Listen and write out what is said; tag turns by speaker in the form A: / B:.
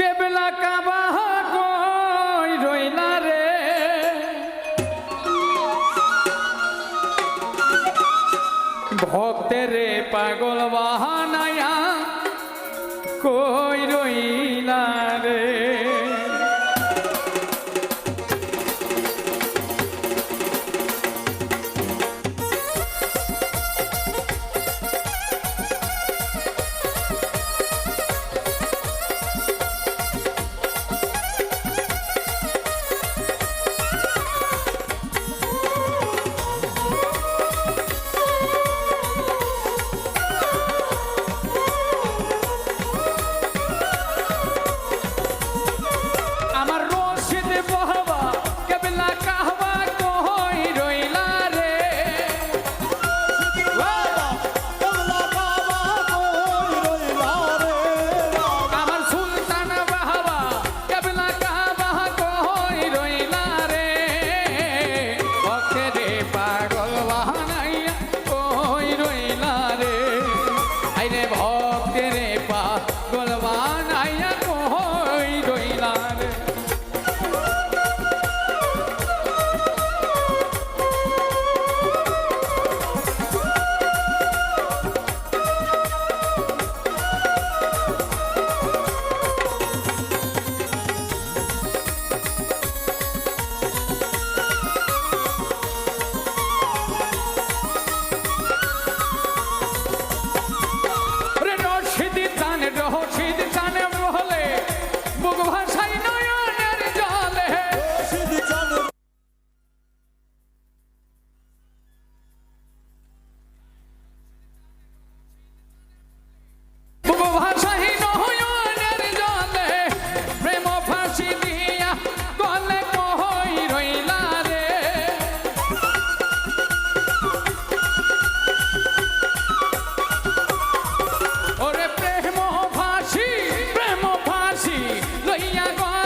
A: কেবলা কাবা কই রইলা রে? ভক্তেরে পাগল বাহানায়া কই Maria Gomes.